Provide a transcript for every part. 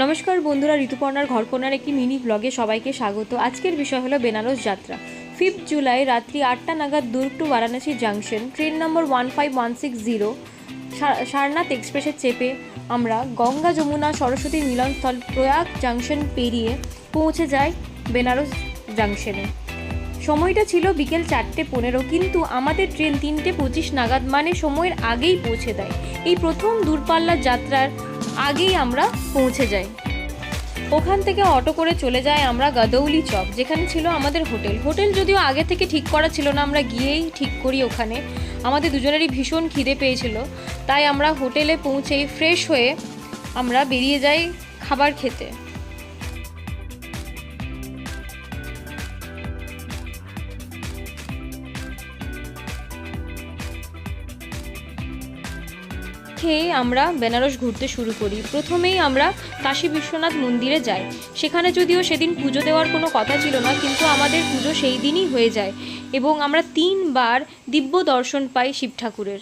নমস্কার বন্ধুরা, ঋতুপর্ণার ঘরকোনার একটি মিনি ব্লগে সবাইকে স্বাগত। আজকের বিষয় হলো বেনারস যাত্রা। ফিফথ জুলাই রাত্রি আটটা নাগাদ Durg to Varanasi junction train number one five one six zero Sarnath এক্সপ্রেসে চেপে আমরা গঙ্গা যমুনা সরস্বতী মিলনস্থল প্রয়াগ জাংশন পেরিয়ে পৌঁছে যাই বেনারস জাংশনে সময়টা ছিল বিকেল চারটে পনেরো, কিন্তু আমাদের ট্রেন তিনটে পঁচিশ নাগাদ মানে সময়ের আগেই পৌঁছে দেয়। এই প্রথম দূরপাল্লার যাত্রার আগেই আমরা পৌঁছে যাই। ওখান থেকে অটো করে চলে যাই আমরা গাদৌলি চক, যেখানে ছিল আমাদের হোটেল। হোটেল যদিও আগে থেকে ঠিক করা ছিল না, আমরা গিয়েই ঠিক করি ওখানে। আমাদের দুজনেরই ভীষণ খিদে পেয়েছিল, তাই আমরা হোটেলে পৌঁছেই ফ্রেশ হয়ে আমরা বেরিয়ে যাই খাবার খেতে। খেয়ে আমরা বেনারস ঘুরতে শুরু করি। প্রথমেই আমরা কাশী বিশ্বনাথ মন্দিরে যাই। সেখানে যদিও সেদিন পুজো দেওয়ার কোনো কথা ছিল না, কিন্তু আমাদের পুজো সেই দিনই হয়ে যায় এবং আমরা তিনবার দিব্য দর্শন পাই শিব ঠাকুরের।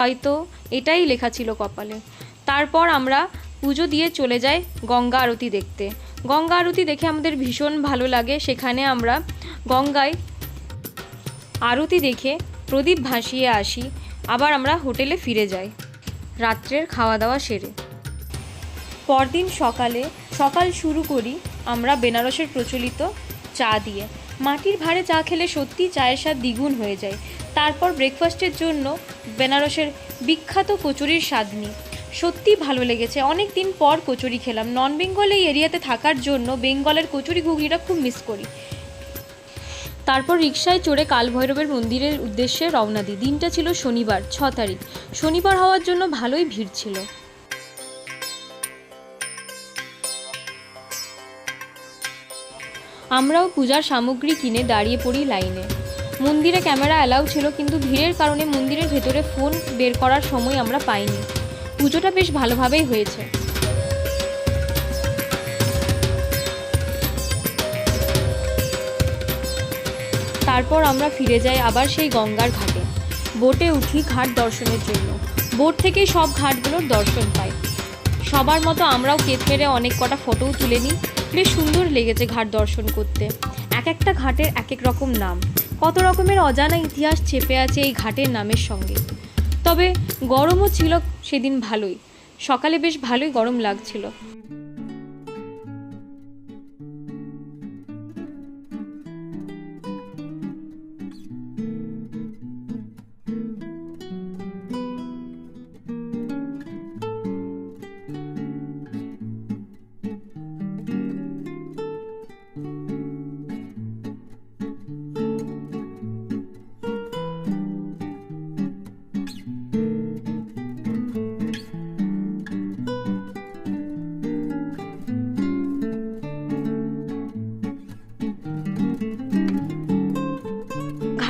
হয়তো এটাই লেখা ছিল কপালে। তারপর আমরা পুজো দিয়ে চলে যাই গঙ্গা আরতি দেখতে। গঙ্গা আরতি দেখে আমাদের ভীষণ ভালো লাগে। সেখানে আমরা গঙ্গায় আরতি দেখে প্রদীপ ভাসিয়ে আসি। আবার আমরা হোটেলে ফিরে যাই। রাত্রের খাওয়া দাওয়া সেরে। পরদিন সকালে, সকাল শুরু করি আমরা বেনারসের প্রচলিত চা দিয়ে। মাটির ভাঁড়ে চা খেলে সত্যি চায়ের স্বাদ দ্বিগুণ হয়ে যায়। তারপর ব্রেকফাস্টের জন্য বেনারসের বিখ্যাত কচুরির স্বাদ নিই। সত্যি ভালো লেগেছে। অনেক দিন পর কচুরি খেলাম। নন বেঙ্গল এই এরিয়াতে থাকার জন্য বেঙ্গলের কচুরি ঘুগনিটা খুব মিস করি। তারপর রিকশায় চড়ে কালভৈরবের মন্দিরের উদ্দেশ্যে রওনা দিই। দিনটা ছিল শনিবার, ছ তারিখ। শনিবার হওয়ার জন্য ভালোই ভিড় ছিল। আমরাও পূজার সামগ্রী কিনে দাঁড়িয়ে পড়ি লাইনে। মন্দিরে ক্যামেরা অ্যালাউ ছিল, কিন্তু ভিড়ের কারণে মন্দিরের ভেতরে ফোন বের করার সময় আমরা পাইনি। পুজোটা বেশ ভালোভাবেই হয়েছে। তারপর আমরা ফিরে যাই আবার সেই গঙ্গার ঘাটে। বোটে উঠি ঘাট দর্শনের জন্য। বোট থেকেই সব ঘাটগুলোর দর্শন পাই। সবার মতো আমরাও কেত মেরে অনেক কটা ফটোও তুলে নিই। বেশ সুন্দর লেগেছে ঘাট দর্শন করতে। এক একটা ঘাটের এক এক রকম নাম। কত রকমের অজানা ইতিহাস চেপে আছে এই ঘাটের নামের সঙ্গে। তবে গরমও ছিল সেদিন ভালোই। সকালে বেশ ভালোই গরম লাগছিল।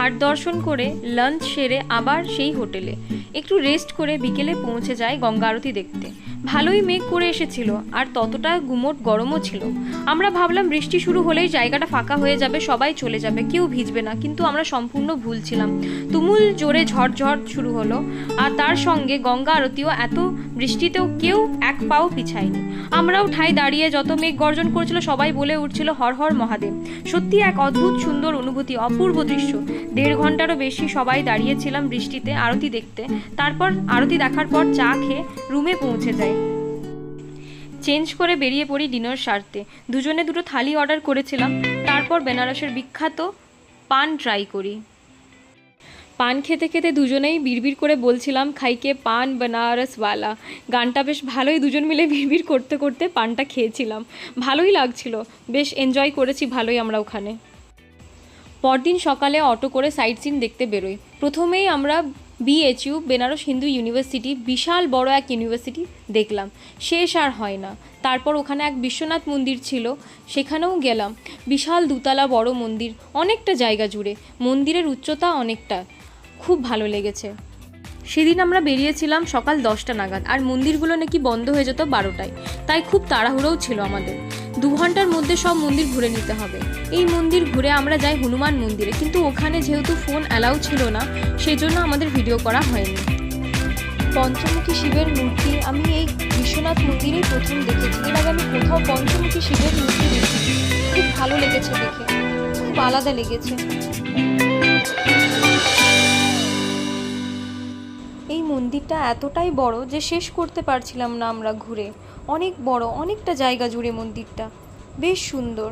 ঘাট দর্শন করে লাঞ্চ সেরে আবার সেই হোটেলে। একটু রেস্ট করে বিকেলে পৌঁছে যায় গঙ্গা আরতি দেখতে। ভালোই মেঘ করে এসেছিল, আর ততটা গুমোট গরমও ছিল। আমরা ভাবলাম বৃষ্টি শুরু হলেই জায়গাটা ফাঁকা হয়ে যাবে, সবাই চলে যাবে, কেউ ভিজবে না, কিন্তু আমরা সম্পূর্ণ ভুল ছিলাম। তুমুল জোরে ঝড়ঝড় শুরু হলো, আর তার সঙ্গে গঙ্গা আরতিও, এত বৃষ্টিতেও কেউ এক পাও পিছায়নি। আমরাও ঠাই দাঁড়িয়ে যত মেঘ গর্জন করছিল, সবাই বলে উঠছিল, হর হর মহাদেব। সত্যি এক অদ্ভুত সুন্দর অনুভূতি, অপূর্ব দৃশ্য। দেড় ঘন্টারও বেশি সবাই দাঁড়িয়েছিলাম বৃষ্টিতে, আরতি দেখতে। তারপর আরতি দেখার পর চা খেয়ে রুমে পৌঁছে যাই। চেঞ্জ করে বেরিয়ে পড়ি ডিনার সারতে। দুজনে দুটো থালি অর্ডার করেছিলাম। তারপর বেনারসের বিখ্যাত পান ট্রাই করি। পান খেতে খেতে দুজনেই বিড়বিড় করে বলছিলাম খাইকে পান বেনারসওয়ালা? গানটা বেশ ভালোই দুজন মিলে বিড়বিড় করতে করতে পানটা খেয়েছিলাম। ভালোই লাগছিল। বেশ এনজয় করেছি ভালোই আমরা ওখানে। পরদিন সকালে অটো করে সাইট সিন দেখতে বেরোই। প্রথমেই আমরা বিএচইউ বেনারস হিন্দু ইউনিভার্সিটি বিশাল বড় এক ইউনিভার্সিটি দেখলাম। শেষ আর হয় না। তারপর ওখানে এক বিশ্বনাথ মন্দির ছিল, সেখানেও গেলাম। বিশাল দুতলা বড় মন্দির, অনেকটা জায়গা জুড়ে। মন্দিরের উচ্চতা অনেকটা। খুব ভালো লেগেছে। সেদিন আমরা বেরিয়েছিলাম সকাল দশটা নাগাদ, আর মন্দিরগুলো নাকি বন্ধ হয়ে যেত বারোটায়। তাই খুব তাড়াহুড়োও ছিল আমাদের। দু ঘণ্টার মধ্যে সব মন্দির ঘুরে নিতে হবে। এই মন্দির ঘুরে আমরা যাই হনুমান মন্দিরে, কিন্তু ওখানে যেহেতু ফোন অ্যালাউ ছিল না সেই জন্য আমাদের ভিডিও করা হয়নি। পঞ্চমুখী শিবের মূর্তি, আমি এই বিশ্বনাথ মন্দিরেই প্রথম দেখেছি। এর আগে আমি কোথাও পঞ্চমুখী শিবের মূর্তি দেখি খুব ভালো লেগেছে দেখে। খুব আলাদা লেগেছে। এই মন্দিরটা এতটাই বড় যে শেষ করতে পারছিলাম না আমরা ঘুরে। অনেক বড়, অনেকটা জায়গা জুড়ে মন্দিরটা। বেশ সুন্দর।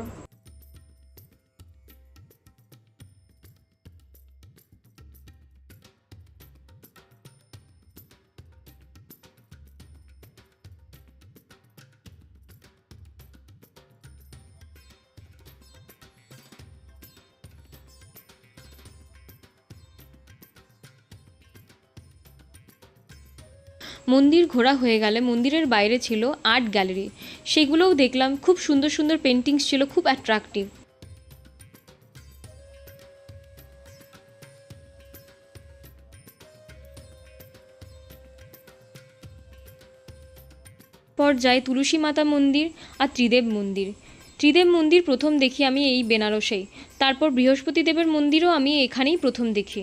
মন্দির ঘোরা হয়ে গেলে মন্দিরের বাইরে ছিল আর্ট গ্যালারি। সেগুলোও দেখলাম খুব সুন্দর সুন্দর পেন্টিংস ছিল, খুব অ্যাট্রাকটিভ পর যাই তুলসী মাতা মন্দির আর ত্রিদেব মন্দির। ত্রিদেব মন্দির প্রথম দেখি আমি এই বেনারসেই। তারপর বৃহস্পতি দেবের মন্দিরও আমি এখানেই প্রথম দেখি।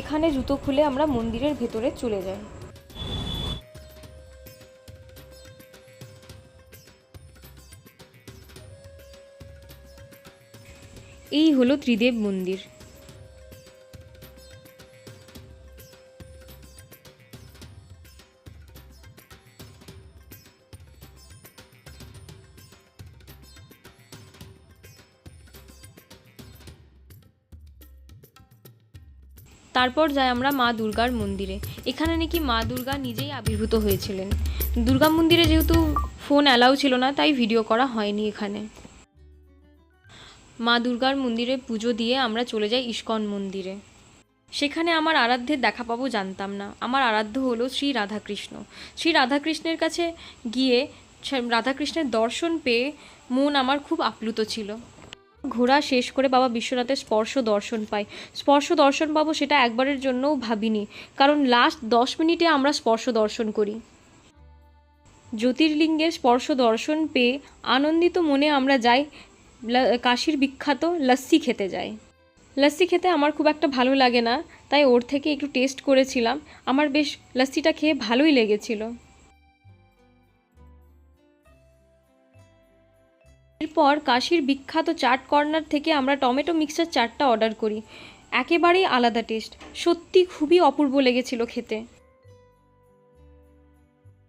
এখানে জুতো খুলে আমরা মন্দিরের ভেতরে চলে যাই। এই হলো ত্রিদেব মন্দির। তারপর যাই আমরা মা দুর্গার মন্দিরে। এখানে নাকি মা দুর্গা নিজেই আবির্ভূত হয়েছিলেন। দুর্গা মন্দিরে যেহেতু ফোন অ্যালাউ ছিল না, তাই ভিডিও করা হয়নি এখানে। মা দুর্গার মন্দিরে পুজো দিয়ে আমরা চলে যাই ইস্কন মন্দিরে। সেখানে আমার আরাধ্যের দেখা পাবো জানতাম না। আমার আরাধ্য হলো শ্রী রাধাকৃষ্ণ। শ্রী রাধাকৃষ্ণের কাছে গিয়ে রাধাকৃষ্ণের দর্শন পেয়ে মন আমার খুব আপ্লুত ছিল। ঘোরা শেষ করে বাবা বিশ্বনাথের স্পর্শ দর্শন পাই স্পর্শ দর্শন পাবো সেটা একবারের জন্যও ভাবিনি, কারণ লাস্ট দশ মিনিটে আমরা স্পর্শ দর্শন করি। জ্যোতির্লিঙ্গের স্পর্শ দর্শন পেয়ে আনন্দিত মনে আমরা যাই কাশীর বিখ্যাত লস্যি খেতে যাই। লস্যি খেতে আমার খুব একটা ভালো লাগে না, তাই ওর থেকে একটু টেস্ট করেছিলাম। আমার বেশ লস্যিটা খেয়ে ভালোই লেগেছিল। এরপর কাশির বিখ্যাত চাট কর্নার থেকে আমরা টমেটো মিক্সচার চাটটা অর্ডার করি। একেবারেই আলাদা টেস্ট, সত্যি খুবই অপূর্ব লেগেছিল খেতে।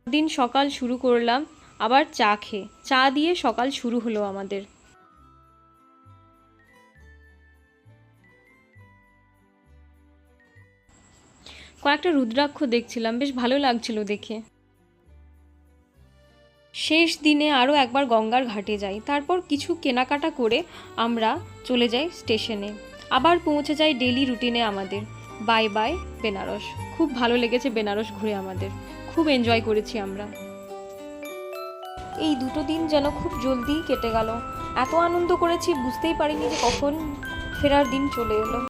দিন সকাল শুরু করলাম, আবার চা খেয়ে। চা দিয়ে সকাল শুরু হলো আমাদের। কয়েকটা রুদ্রাক্ষ দেখছিলাম, বেশ ভালো লাগছিল দেখে। শেষ দিনে আরও একবার গঙ্গার ঘাটে যাই, তারপর কিছু কেনাকাটা করে আমরা চলে যাই স্টেশনে। আবার পৌঁছে যাই ডেলি রুটিনে আমাদের। Bye bye Benaras. খুব ভালো লেগেছে বেনারস ঘুরে আমাদের। খুব এনজয় করেছি আমরা। এই দুটো দিন যেন খুব জলদিই কেটে গেল। এত আনন্দ করেছি, বুঝতেই পারিনি যে কখন ফেরার দিন চলে এলো।